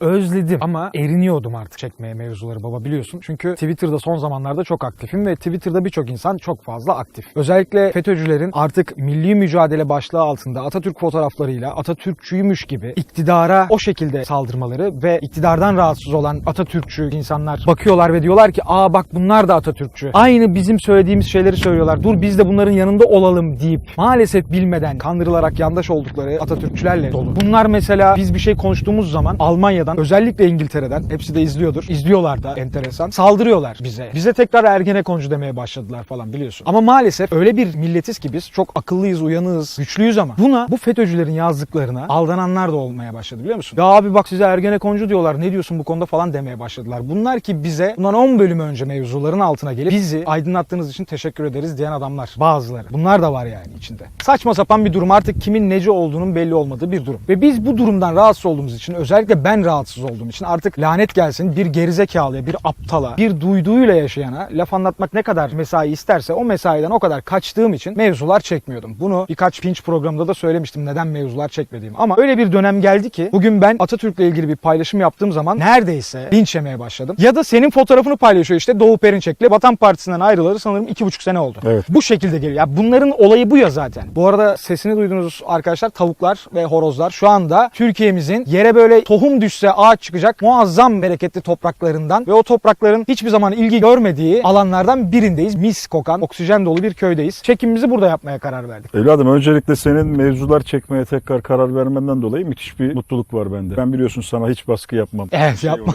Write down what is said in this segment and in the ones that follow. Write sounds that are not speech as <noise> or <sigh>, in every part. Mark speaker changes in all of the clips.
Speaker 1: özledim ama eriniyordum artık çekmeye mevzuları baba biliyorsun. Çünkü Twitter'da son zamanlarda çok aktifim ve Twitter'da birçok insan çok fazla aktif. Özellikle FETÖ'cülerin artık milli mücadele başlığı altında Atatürk fotoğraflarıyla Atatürkçüymüş gibi iktidara o şekilde saldırmaları ve iktidardan rahatsız olan Atatürkçü insanlar bakıyorlar ve diyorlar ki aa bak bunlar da Atatürkçü. Aynı bizim söylediğimiz şeyleri söylüyorlar. Dur biz de bunların yanında olalım deyip maalesef bilmeden kandırılarak yandaş oldukları Atatürkçülerle dolu. Bunlar mesela biz bir şey konuştuğumuz zaman Almanya'dan özellikle İngiltere'den hepsi de izliyordur. İzliyorlar da enteresan. Saldırıyorlar bize. Bize tekrar Ergenekoncu demeye başladılar falan biliyorsun. Ama maalesef öyle bir milletiz ki biz çok akıllıyız, uyanığız, güçlüyüz ama buna bu FETÖ'cülerin yazdıklarına aldananlar da olmaya başladı biliyor musun? Ya abi bak size Ergenekoncu diyorlar ne diyorsun bu konuda falan demeye başladılar. Bunlar ki bize bundan 10 bölüm önce mevzuların altına gelip bizi aydınlattığınız için teşekkür ederiz diyen adamlar. Bazıları. Bunlar da var yani içinde. Saçma sapan bir durum artık kimin neci olduğunun belli olmadığı bir durum. Ve biz bu durumdan rahatsız olduğumuz için özellikle ben rahatsız olduğum için artık lanet gelsin bir gerizekalıya, bir aptala, bir duyduğuyla yaşayana laf anlatmak ne kadar mesai isterse o mesaiden o kadar kaçtığım için mevzular çekmiyordum. Bunu birkaç pinç programda da söylemiştim neden mevzular çekmediğimi. Ama öyle bir dönem geldi ki bugün ben Atatürk'le ilgili bir paylaşım yaptığım zaman neredeyse linç yemeye başladım. Ya da senin fotoğrafını paylaşıyor işte Doğu Perinçek'le Vatan Partisi'nden ayrılalı sanırım iki buçuk sene oldu.
Speaker 2: Evet.
Speaker 1: Bu şekilde geliyor. Ya bunların olayı bu ya zaten. Bu arada sesini duydunuz arkadaşlar tavuklar ve horozlar şu anda Türkiye'mizin yere böyle tohum düşse ağaç çıkacak muazzam bereketli topraklarından ve o toprakların hiçbir zaman ilgi görmediği alanlardan birindeyiz. Mis kokan, oksijen dolu bir köydeyiz. Çekimimizi burada yapmaya karar verdik.
Speaker 2: Evladım öncelikle senin mevzular çekmeye tekrar karar vermenden dolayı müthiş bir mutluluk var bende. Ben biliyorsun sana hiç baskı yapmam.
Speaker 1: Evet,
Speaker 2: Şey
Speaker 1: yapma.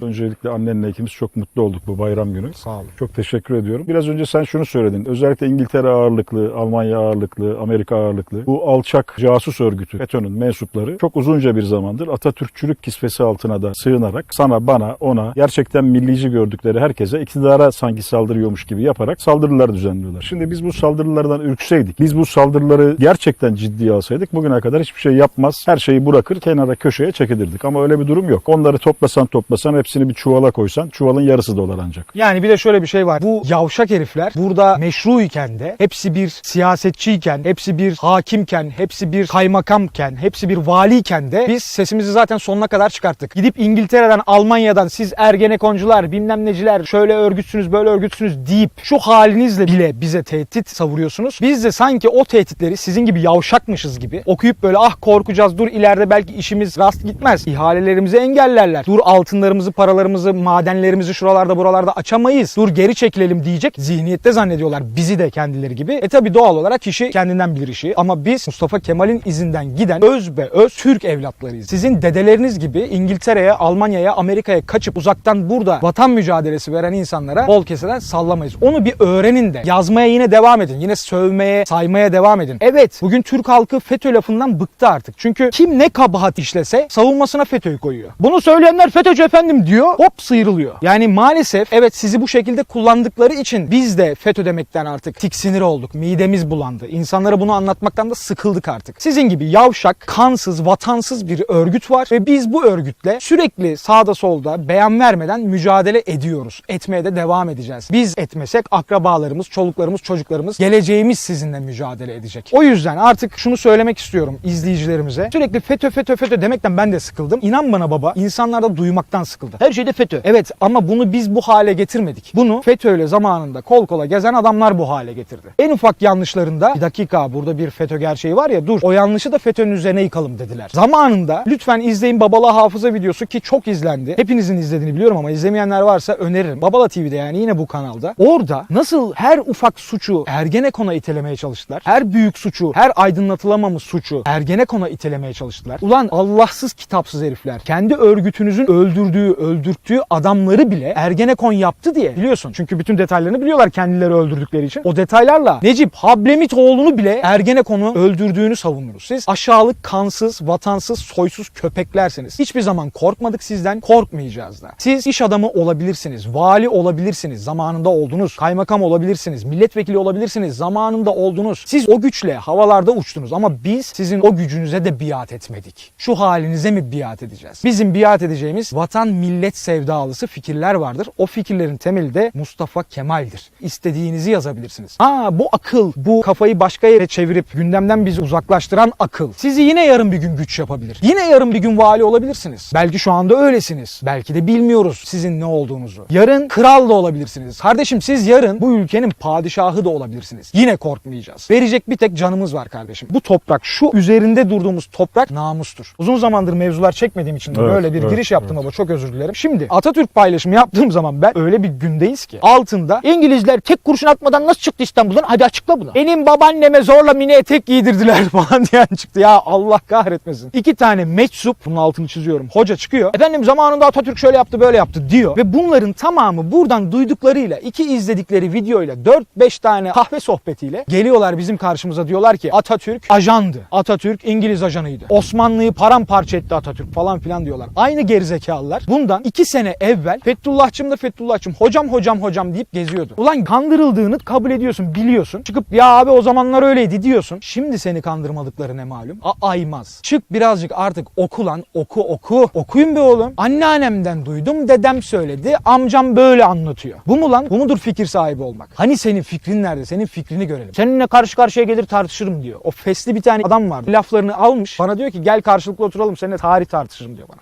Speaker 2: Öncelikle annenle ikimiz çok mutlu olduk bu bayram günü.
Speaker 1: Sağ olun.
Speaker 2: Çok teşekkür ediyorum. Biraz önce sen şunu söyledin. Özellikle İngiltere ağırlıklı, Almanya ağırlıklı, Amerika ağırlıklı bu alçak casus örgütü FETÖ'nün mensupları çok uzunca bir zamandır Atatürkçülük kisvesi altına da sığınarak sana, bana, ona gerçekten millici gördükleri herkese iktidara sanki saldırıyormuş gibi yaparak saldırılar düzenliyorlar. Şimdi biz bu saldırılardan ürkseydik, biz bu saldırıları gerçekten ciddiye alsaydık bugüne kadar hiçbir şey yapmaz, her şeyi bırakır kenara köşeye çekilirdik. Ama öyle bir durum yok. Onları toplasan toplasan hepsini bir çuvala koysan çuvalın yarısı dolar ancak.
Speaker 1: Yani bir de şöyle bir şey var. Bu yavşak herifler burada meşruyken de hepsi bir siyasetçiyken, hepsi bir hakimken, hepsi bir kaymakamken, hepsi bir valiyken de biz sesimizi zaten sonuna kadar çıkarttık. Gidip İngiltere'den, Almanya'dan siz ergenekoncular, bilmem neciler, şöyle örgütsünüz, böyle örgütsünüz deyip şu halinizle bile bize tehdit savuruyorsunuz. Biz de sanki o tehditleri sizin gibi yavşakmışız gibi okuyup böyle ah korkacağız dur ileride belki işimiz rast gitmez. İhalelerimizi engellerler. Dur altınlarımızı, paralarımızı, madenlerimizi şuralarda buralarda açamayız. Dur geri çekilelim diyecek zihniyette zannediyorlar bizi de kendileri gibi. E tabi doğal olarak kişi kendinden bilir işi. Ama biz Mustafa Kemal'in izinden giden öz be öz Türk evlatlarıyız. Sizin dedeleriniz gibi İngiltere'ye, Almanya'ya, Amerika'ya kaçıp uzaktan burada vatan mücadelesi veren insanlara bol keseden sallamayız. Onu bir öğrenin de. Yazmaya yine devam edin. Yine sövmeye, saymaya devam edin. Evet bugün Türk halkı FETÖ lafından bıktı artık. Çünkü kim ne kabahat işlese savunmasına FETÖ'yü koyuyor. Bunu söyleyenler FETÖ'cü efendim diyor. Hop sıyrılıyor. Yani maalesef evet sizi bu şekilde kullandıkları için biz de FETÖ demekten artık tiksinir olduk. Midemiz bulandı. İnsanlara bunu anlatmaktan da sıkıldık artık. Sizin gibi yavşak, kansız, vatansız bir örgüt var ve biz bu örgütle sürekli sağda solda beyan vermeden mücadele ediyoruz. Etmeye de devam edeceğiz. Biz etmesek akrabalarımız, çoluklarımız, çocuklarımız geleceğimiz sizinle mücadele edecek. O yüzden artık şunu söylemek istiyorum izleyicilerimize. Sürekli FETÖ FETÖ FETÖ demekten ben de sıkıldım. İnan bana baba insanlar da duymaktan sıkıldı. Her şeyde FETÖ. Evet ama bunu biz bu hale getirmedik. Bunu FETÖ ile zamanında kol kola gezen adamlar bu hale getirdi. En ufak yanlışlarında bir dakika burada bir FETÖ gerçeği var ya dur o yanlışı da FETÖ'nün üzerine yıkalım dediler. Zamanında lütfen izleyin Hafıza videosu ki çok izlendi. Hepinizin izlediğini biliyorum ama izlemeyenler varsa öneririm. Babala TV'de yani yine bu kanalda. Orada nasıl her ufak suçu Ergenekon'a itelemeye çalıştılar. Her büyük suçu, her aydınlatılamamış suçu Ergenekon'a itelemeye çalıştılar. Ulan Allahsız kitapsız herifler. Kendi örgütünüzün öldürdüğü, öldürttüğü adamları bile Ergenekon yaptı diye biliyorsun. Çünkü bütün detaylarını biliyorlar kendileri öldürdükleri için. O detaylarla Necip Hablemitoğlu'nu bile Ergenekon'u öldürdüğünü savunuruz. Siz aşağılık, kansız, vatansız, soysuz köpeklersiniz. Hiçbir zaman korkmadık sizden, korkmayacağız da. Siz iş adamı olabilirsiniz, vali olabilirsiniz, zamanında oldunuz. Kaymakam olabilirsiniz, milletvekili olabilirsiniz, zamanında oldunuz. Siz o güçle havalarda uçtunuz ama biz sizin o gücünüze de biat etmedik. Şu halinize mi biat edeceğiz? Bizim biat edeceğimiz vatan millet sevdalısı fikirler vardır. O fikirlerin temeli de Mustafa Kemal'dir. İstediğinizi yazabilirsiniz. Ha bu akıl, bu kafayı başka yere çevirip gündemden bizi uzaklaştıran akıl sizi yine yarın bir gün güç yapabilir. Yine yarın bir gün vali olabilir olabilirsiniz. Belki şu anda öylesiniz. Belki de bilmiyoruz sizin ne olduğunuzu. Yarın kral da olabilirsiniz. Kardeşim siz yarın bu ülkenin padişahı da olabilirsiniz. Yine korkmayacağız. Verecek bir tek canımız var kardeşim. Bu toprak, şu üzerinde durduğumuz toprak namustur. Uzun zamandır mevzular çekmediğim için de
Speaker 2: Evet,
Speaker 1: böyle bir
Speaker 2: evet,
Speaker 1: giriş yaptım baba. Çok özür dilerim. Şimdi Atatürk paylaşımı yaptığım zaman ben öyle bir gündeyiz ki altında İngilizler tek kurşun atmadan nasıl çıktı İstanbul'dan? Hadi açıkla bunu. Benim babaanneme zorla mini etek giydirdiler <laughs> falan diyen çıktı. Ya Allah kahretmesin. İki tane meczup bunun altını çiziyorum. Hoca çıkıyor. Efendim zamanında Atatürk şöyle yaptı böyle yaptı diyor. Ve bunların tamamı buradan duyduklarıyla iki izledikleri videoyla 4-5 tane kahve sohbetiyle geliyorlar bizim karşımıza diyorlar ki Atatürk ajandı. Atatürk İngiliz ajanıydı. Osmanlı'yı paramparça etti Atatürk falan filan diyorlar. Aynı gerizekalılar bundan 2 sene evvel Fethullahçım da Fethullahçım hocam hocam hocam deyip geziyordu. Ulan kandırıldığını kabul ediyorsun biliyorsun. Çıkıp ya abi o zamanlar öyleydi diyorsun. Şimdi seni kandırmadıkları ne malum? A aymaz. Çık birazcık artık oku lan oku oku. Okuyun be oğlum. Anneannemden duydum dedem söyledi amcam böyle anlatıyor. Bu mu lan? Bu mudur fikir sahibi olmak? Hani senin fikrin nerede? Senin fikrini görelim. Seninle karşı karşıya gelir tartışırım diyor. O fesli bir tane adam var. Laflarını almış. Bana diyor ki gel karşılıklı oturalım seninle tarih tartışırım diyor bana.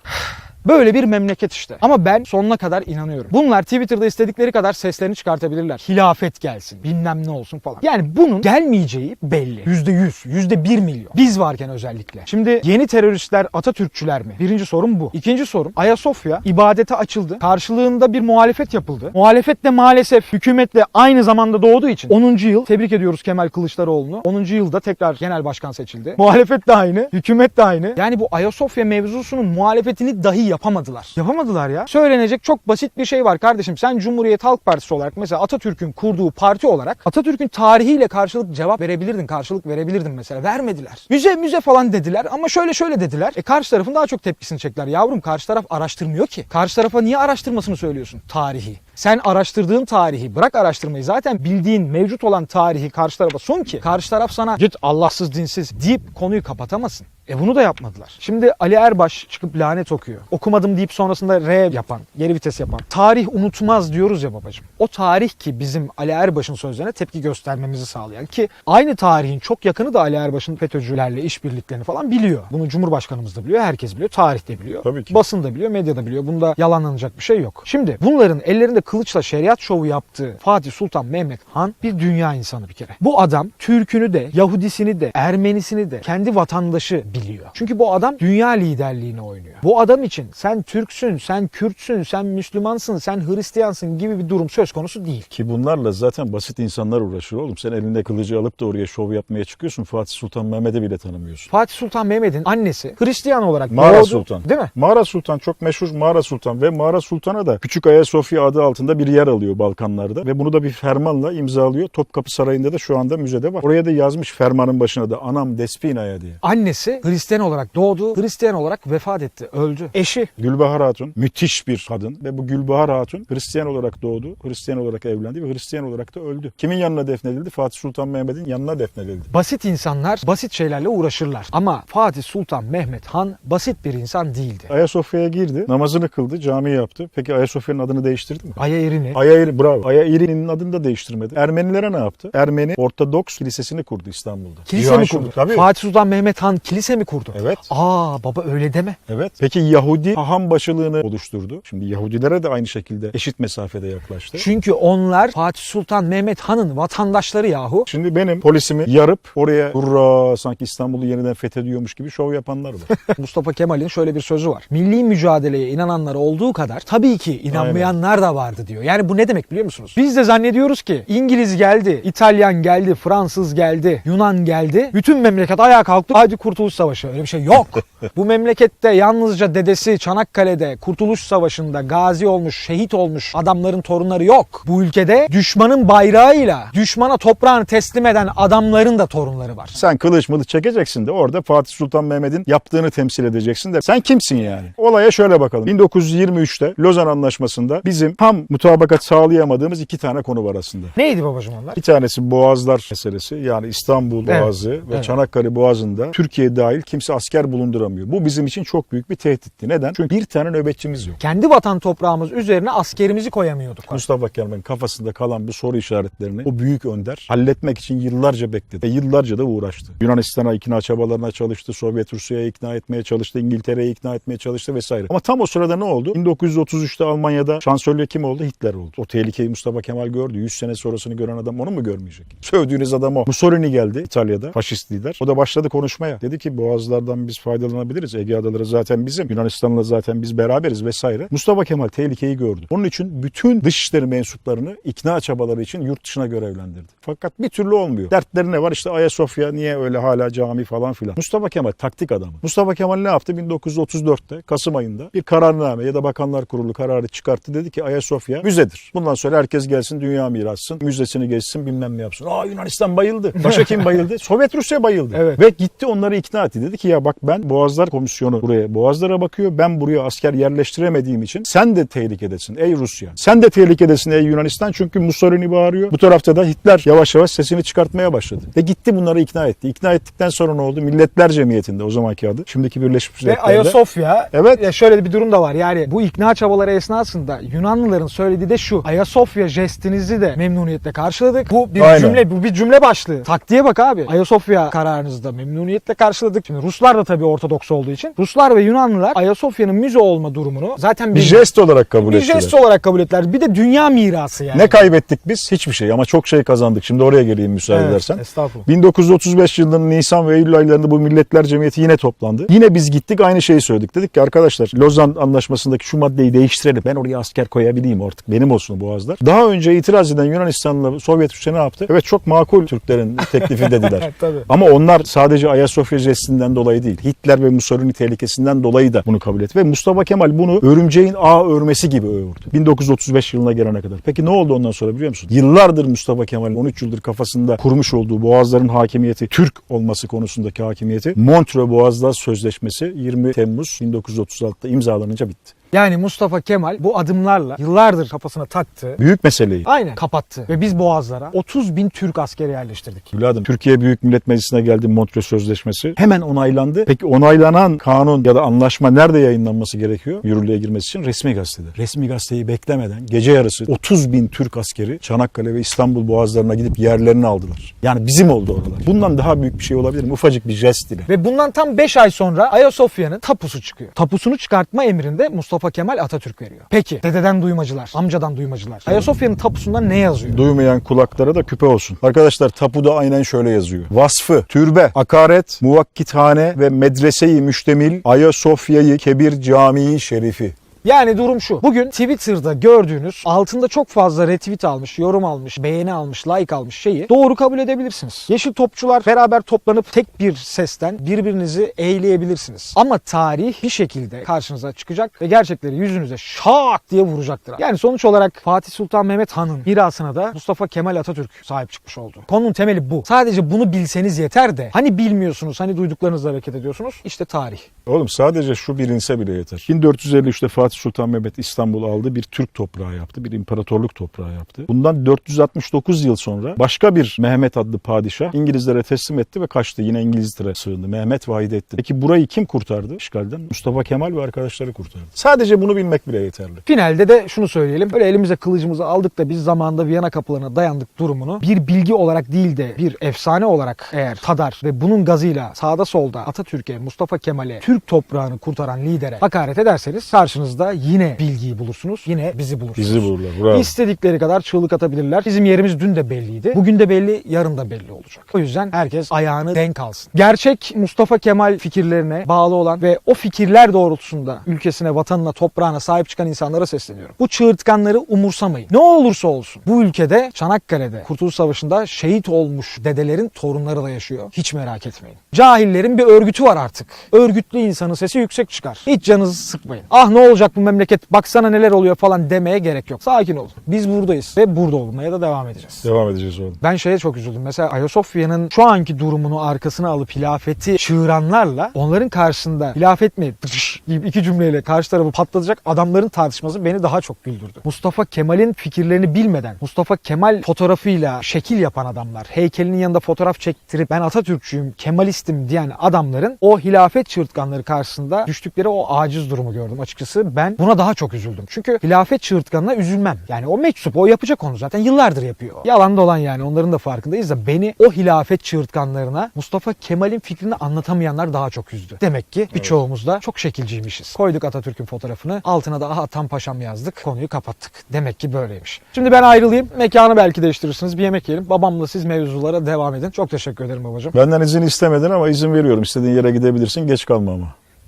Speaker 1: Böyle bir memleket işte. Ama ben sonuna kadar inanıyorum. Bunlar Twitter'da istedikleri kadar seslerini çıkartabilirler. Hilafet gelsin, bilmem ne olsun falan. Yani bunun gelmeyeceği belli. Yüzde yüz, yüzde bir milyon. Biz varken özellikle. Şimdi yeni teröristler Atatürkçüler mi? Birinci sorum bu. İkinci sorum Ayasofya ibadete açıldı. Karşılığında bir muhalefet yapıldı. Muhalefet de maalesef hükümetle aynı zamanda doğduğu için 10. yıl tebrik ediyoruz Kemal Kılıçdaroğlu'nu. 10. yılda tekrar genel başkan seçildi. Muhalefet de aynı, hükümet de aynı. Yani bu Ayasofya mevzusunun muhalefetini dahi yapamadılar. Yapamadılar ya. Söylenecek çok basit bir şey var kardeşim. Sen Cumhuriyet Halk Partisi olarak mesela Atatürk'ün kurduğu parti olarak Atatürk'ün tarihiyle karşılık cevap verebilirdin, karşılık verebilirdin mesela. Vermediler. Müze müze falan dediler ama şöyle şöyle dediler. E karşı tarafın daha çok tepkisini çektiler. Yavrum karşı taraf araştırmıyor ki. Karşı tarafa niye araştırmasını söylüyorsun? Tarihi. Sen araştırdığın tarihi bırak araştırmayı zaten bildiğin mevcut olan tarihi karşı tarafa sun ki karşı taraf sana git Allahsız dinsiz deyip konuyu kapatamasın. E bunu da yapmadılar. Şimdi Ali Erbaş çıkıp lanet okuyor. Okumadım deyip sonrasında R yapan, geri vites yapan. Tarih unutmaz diyoruz ya babacığım. O tarih ki bizim Ali Erbaş'ın sözlerine tepki göstermemizi sağlayan ki aynı tarihin çok yakını da Ali Erbaş'ın FETÖ'cülerle işbirliklerini falan biliyor. Bunu Cumhurbaşkanımız da biliyor, herkes biliyor, tarih de biliyor.
Speaker 2: Tabii ki.
Speaker 1: Basın da biliyor, medya da biliyor. Bunda yalanlanacak bir şey yok. Şimdi bunların ellerinde kılıçla şeriat şovu yaptığı Fatih Sultan Mehmet Han bir dünya insanı bir kere. Bu adam Türk'ünü de, Yahudisini de, Ermenisini de kendi vatandaşı biliyor. Çünkü bu adam dünya liderliğini oynuyor. Bu adam için sen Türksün, sen Kürtsün, sen Müslümansın, sen Hristiyansın gibi bir durum söz konusu değil.
Speaker 2: Ki bunlarla zaten basit insanlar uğraşır oğlum. Sen elinde kılıcı alıp da oraya şov yapmaya çıkıyorsun. Fatih Sultan Mehmet'i bile tanımıyorsun.
Speaker 1: Fatih Sultan Mehmet'in annesi Hristiyan olarak
Speaker 2: Mağara
Speaker 1: doğdu.
Speaker 2: Sultan.
Speaker 1: Değil mi?
Speaker 2: Mağara Sultan çok meşhur Mağara Sultan ve Mağara Sultan'a da Küçük Ayasofya adı altında bir yer alıyor Balkanlarda ve bunu da bir fermanla imzalıyor. Topkapı Sarayı'nda da şu anda müzede var. Oraya da yazmış fermanın başına da Anam Despina'ya diye.
Speaker 1: Annesi Hristiyan olarak doğdu, Hristiyan olarak vefat etti, öldü. Eşi
Speaker 2: Gülbahar Hatun müthiş bir kadın ve bu Gülbahar Hatun Hristiyan olarak doğdu, Hristiyan olarak evlendi ve Hristiyan olarak da öldü. Kimin yanına defnedildi? Fatih Sultan Mehmet'in yanına defnedildi.
Speaker 1: Basit insanlar basit şeylerle uğraşırlar. Ama Fatih Sultan Mehmet Han basit bir insan değildi.
Speaker 2: Ayasofya'ya girdi, namazını kıldı, cami yaptı. Peki Ayasofya'nın adını değiştirdi mi?
Speaker 1: Aya erini.
Speaker 2: Aya İri, bravo. Aya İri'nin adını da değiştirmedi. Ermenilere ne yaptı? Ermeni Ortodoks Kilisesini kurdu İstanbul'da.
Speaker 1: Kilise
Speaker 2: Divan
Speaker 1: mi
Speaker 2: Şurada.
Speaker 1: kurdu?
Speaker 2: Tabii.
Speaker 1: Fatih Sultan Mehmet Han kilise mi kurdu?
Speaker 2: Evet.
Speaker 1: Aa baba öyle deme.
Speaker 2: Evet. Peki Yahudi haham başılığını oluşturdu. Şimdi Yahudilere de aynı şekilde eşit mesafede yaklaştı.
Speaker 1: Çünkü onlar Fatih Sultan Mehmet Han'ın vatandaşları yahu.
Speaker 2: Şimdi benim polisimi yarıp oraya hurra sanki İstanbul'u yeniden fethediyormuş gibi şov yapanlar var. <laughs>
Speaker 1: Mustafa Kemal'in şöyle bir sözü var. Milli mücadeleye inananlar olduğu kadar tabii ki inanmayanlar da vardı diyor. Yani bu ne demek biliyor musunuz? Biz de zannediyoruz ki İngiliz geldi, İtalyan geldi, Fransız geldi, Yunan geldi. Bütün memleket ayağa kalktı. Hadi Kurtuluş Savaşı. Öyle bir şey yok. <laughs> bu memlekette yalnızca dedesi Çanakkale'de Kurtuluş Savaşı'nda gazi olmuş, şehit olmuş adamların torunları yok. Bu ülkede düşmanın bayrağıyla düşmana toprağını teslim eden adamların da torunları var.
Speaker 2: Sen kılıç mılıç çekeceksin de orada Fatih Sultan Mehmet'in yaptığını temsil edeceksin de sen kimsin yani? Olaya şöyle bakalım. 1923'te Lozan Anlaşması'nda bizim ham mutabakat sağlayamadığımız iki tane konu var aslında.
Speaker 1: Neydi babacım onlar?
Speaker 2: Bir tanesi Boğazlar meselesi yani İstanbul
Speaker 1: Evet,
Speaker 2: Boğazı ve
Speaker 1: evet.
Speaker 2: Çanakkale Boğazı'nda Türkiye dahil kimse asker bulunduramıyor. Bu bizim için çok büyük bir tehditti. Neden? Çünkü bir tane nöbetçimiz yok.
Speaker 1: Kendi vatan toprağımız üzerine askerimizi koyamıyorduk.
Speaker 2: Mustafa Kemal'in kafasında kalan bu soru işaretlerini o büyük önder halletmek için yıllarca bekledi ve yıllarca da uğraştı. Yunanistan'a ikna çabalarına çalıştı, Sovyet Rusya'ya ikna etmeye çalıştı, İngiltere'ye ikna etmeye çalıştı vesaire. Ama tam o sırada ne oldu? 1933'te Almanya'da şansölye kim oldu? Hitler oldu. O tehlikeyi Mustafa Kemal gördü. 100 sene sonrasını gören adam onu mu görmeyecek? Sövdüğünüz adam o. Mussolini geldi İtalya'da, faşist lider. O da başladı konuşmaya. Dedi ki boğazlardan biz faydalanabiliriz. Ege adaları zaten bizim. Yunanistan'la zaten biz beraberiz vesaire. Mustafa Kemal tehlikeyi gördü. Onun için bütün dışişleri mensuplarını ikna çabaları için yurt dışına görevlendirdi. Fakat bir türlü olmuyor. Dertleri ne var? İşte Ayasofya niye öyle hala cami falan filan. Mustafa Kemal taktik adamı. Mustafa Kemal ne yaptı? 1934'te Kasım ayında bir kararname ya da Bakanlar Kurulu kararı çıkarttı. Dedi ki Ayasofya müzedir. Bundan sonra herkes gelsin dünya mirasın. Müzesini gezsin bilmem ne yapsın. Aa Yunanistan bayıldı. Başka kim bayıldı? <laughs> Sovyet Rusya bayıldı.
Speaker 1: Evet.
Speaker 2: Ve gitti onları ikna etti. Dedi ki ya bak ben Boğazlar Komisyonu buraya Boğazlara bakıyor. Ben buraya asker yerleştiremediğim için sen de tehlikedesin ey Rusya. Sen de tehlikedesin ey Yunanistan çünkü Mussolini bağırıyor. Bu tarafta da Hitler yavaş yavaş sesini çıkartmaya başladı. Ve gitti bunları ikna etti. İkna ettikten sonra ne oldu? Milletler Cemiyeti'nde o zamanki adı. Şimdiki Birleşmiş
Speaker 1: Ve
Speaker 2: Milletler'de.
Speaker 1: Ayasofya,
Speaker 2: Evet.
Speaker 1: ya şöyle bir durum da var. Yani bu ikna çabaları esnasında Yunanlıların söylediği de şu. Ayasofya jestinizi de memnuniyetle karşıladık. Bu bir
Speaker 2: Aynen.
Speaker 1: cümle, bu bir cümle başlığı. Taktiğe bak abi. Ayasofya kararınızı da memnuniyetle karşıladık. Şimdi Ruslar da tabii Ortodoks olduğu için. Ruslar ve Yunanlılar Ayasofya'nın müze olma durumunu zaten
Speaker 2: bir jest olarak kabul
Speaker 1: bir
Speaker 2: ettiler.
Speaker 1: jest olarak kabul ettiler. Bir de dünya mirası yani.
Speaker 2: Ne kaybettik biz? Hiçbir şey ama çok şey kazandık. Şimdi oraya geleyim müsaade
Speaker 1: Evet,
Speaker 2: edersen.
Speaker 1: estağfurullah.
Speaker 2: 1935 yılının Nisan ve Eylül aylarında bu Milletler Cemiyeti yine toplandı. Yine biz gittik aynı şeyi söyledik. Dedik ki arkadaşlar Lozan Anlaşması'ndaki şu maddeyi değiştirelim. Ben oraya asker koyabileyim artık. Benim olsun o boğazlar. Daha önce itiraz eden Yunanistan'la Sovyet Rusya ne yaptı? Evet çok makul Türklerin <laughs> teklifi dediler. <laughs>
Speaker 1: Tabii.
Speaker 2: Ama onlar sadece Ayasofya jestinden dolayı değil. Hitler ve Mussolini tehlikesinden dolayı da bunu kabul etti. Ve Mustafa Kemal bunu örümceğin ağ örmesi gibi övürdü. 1935 yılına gelene kadar. Peki ne oldu ondan sonra biliyor musun? Yıllardır Mustafa Kemal 13 yıldır kafasında kurmuş olduğu Boğazların hakimiyeti, Türk olması konusundaki hakimiyeti Montreux Boğazlar Sözleşmesi 20 Temmuz 1936'da imzalanınca bitti.
Speaker 1: Yani Mustafa Kemal bu adımlarla yıllardır kafasına taktı.
Speaker 2: Büyük meseleyi.
Speaker 1: Aynen kapattı. Ve biz Boğazlara 30 bin Türk askeri yerleştirdik.
Speaker 2: Evladım Türkiye Büyük Millet Meclisi'ne geldi Montreux Sözleşmesi. Hemen onaylandı. Peki onaylanan kanun ya da anlaşma nerede yayınlanması gerekiyor? Yürürlüğe girmesi için resmi gazetede. Resmi gazeteyi beklemeden gece yarısı 30 bin Türk askeri Çanakkale ve İstanbul boğazlarına gidip yerlerini aldılar. Yani bizim oldu oralar. Bundan daha büyük bir şey olabilir mi? Ufacık bir jest ile.
Speaker 1: Ve bundan tam 5 ay sonra Ayasofya'nın tapusu çıkıyor. Tapusunu çıkartma emrinde Mustafa Kemal Atatürk veriyor. Peki dededen duymacılar, amcadan duymacılar. Ayasofya'nın tapusunda ne yazıyor?
Speaker 2: Duymayan kulaklara da küpe olsun. Arkadaşlar tapuda aynen şöyle yazıyor. Vasfı, türbe, akaret, muvakkithane ve medreseyi müştemil Ayasofya'yı Kebir Camii Şerifi.
Speaker 1: Yani durum şu. Bugün Twitter'da gördüğünüz altında çok fazla retweet almış, yorum almış, beğeni almış, like almış şeyi doğru kabul edebilirsiniz. Yeşil topçular beraber toplanıp tek bir sesten birbirinizi eğleyebilirsiniz. Ama tarih bir şekilde karşınıza çıkacak ve gerçekleri yüzünüze şak diye vuracaktır. Yani sonuç olarak Fatih Sultan Mehmet Han'ın mirasına da Mustafa Kemal Atatürk sahip çıkmış oldu. Konunun temeli bu. Sadece bunu bilseniz yeter de hani bilmiyorsunuz, hani duyduklarınızla hareket ediyorsunuz. İşte tarih.
Speaker 2: Oğlum sadece şu bilinse bile yeter. 1453'te Fatih Sultan Mehmet İstanbul aldı. Bir Türk toprağı yaptı. Bir imparatorluk toprağı yaptı. Bundan 469 yıl sonra başka bir Mehmet adlı padişah İngilizlere teslim etti ve kaçtı. Yine İngilizlere sığındı. Mehmet Vahideddin. Peki burayı kim kurtardı işgalden? Mustafa Kemal ve arkadaşları kurtardı. Sadece bunu bilmek bile yeterli.
Speaker 1: Finalde de şunu söyleyelim. Böyle elimize kılıcımızı aldık da biz zamanında Viyana kapılarına dayandık durumunu bir bilgi olarak değil de bir efsane olarak eğer tadar ve bunun gazıyla sağda solda Atatürk'e, Mustafa Kemal'e, Türk toprağını kurtaran lidere hakaret ederseniz karşınızda yine bilgiyi bulursunuz. Yine bizi bulursunuz.
Speaker 2: Bizi bulurlar. Bravo.
Speaker 1: İstedikleri kadar çığlık atabilirler. Bizim yerimiz dün de belliydi. Bugün de belli, yarın da belli olacak. O yüzden herkes ayağını denk alsın. Gerçek Mustafa Kemal fikirlerine bağlı olan ve o fikirler doğrultusunda ülkesine, vatanına, toprağına sahip çıkan insanlara sesleniyorum. Bu çığırtkanları umursamayın. Ne olursa olsun. Bu ülkede Çanakkale'de Kurtuluş Savaşı'nda şehit olmuş dedelerin torunları da yaşıyor. Hiç merak etmeyin. Cahillerin bir örgütü var artık. Örgütlü insanın sesi yüksek çıkar. Hiç canınızı sıkmayın. Ah ne olacak bu memleket baksana neler oluyor falan demeye gerek yok. Sakin olun. Biz buradayız ve burada olmaya da devam edeceğiz.
Speaker 2: Devam edeceğiz oğlum.
Speaker 1: Ben şeye çok üzüldüm. Mesela Ayasofya'nın şu anki durumunu arkasına alıp hilafeti çığıranlarla onların karşısında hilafet mi Dış gibi iki cümleyle karşı tarafı patlatacak adamların tartışması beni daha çok güldürdü. Mustafa Kemal'in fikirlerini bilmeden Mustafa Kemal fotoğrafıyla şekil yapan adamlar, heykelinin yanında fotoğraf çektirip ben Atatürkçüyüm, Kemalistim diyen adamların o hilafet çığırtkanları karşısında düştükleri o aciz durumu gördüm açıkçası. Ben buna daha çok üzüldüm. Çünkü hilafet çığırtkanına üzülmem. Yani o meczup, o yapacak onu zaten yıllardır yapıyor. Yalan dolan yani onların da farkındayız da beni o hilafet çığırtkanlarına Mustafa Kemal'in fikrini anlatamayanlar daha çok üzdü. Demek ki birçoğumuz da çok şekilciymişiz. Koyduk Atatürk'ün fotoğrafını altına da aha tam paşam yazdık konuyu kapattık. Demek ki böyleymiş. Şimdi ben ayrılayım mekanı belki değiştirirsiniz bir yemek yiyelim. Babamla siz mevzulara devam edin. Çok teşekkür ederim babacığım.
Speaker 2: Benden izin istemedin ama izin veriyorum. İstediğin yere gidebilirsin. Geç kalma ama.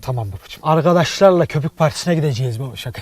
Speaker 1: Tamam babacığım. Arkadaşlarla köpük partisine gideceğiz baba şaka.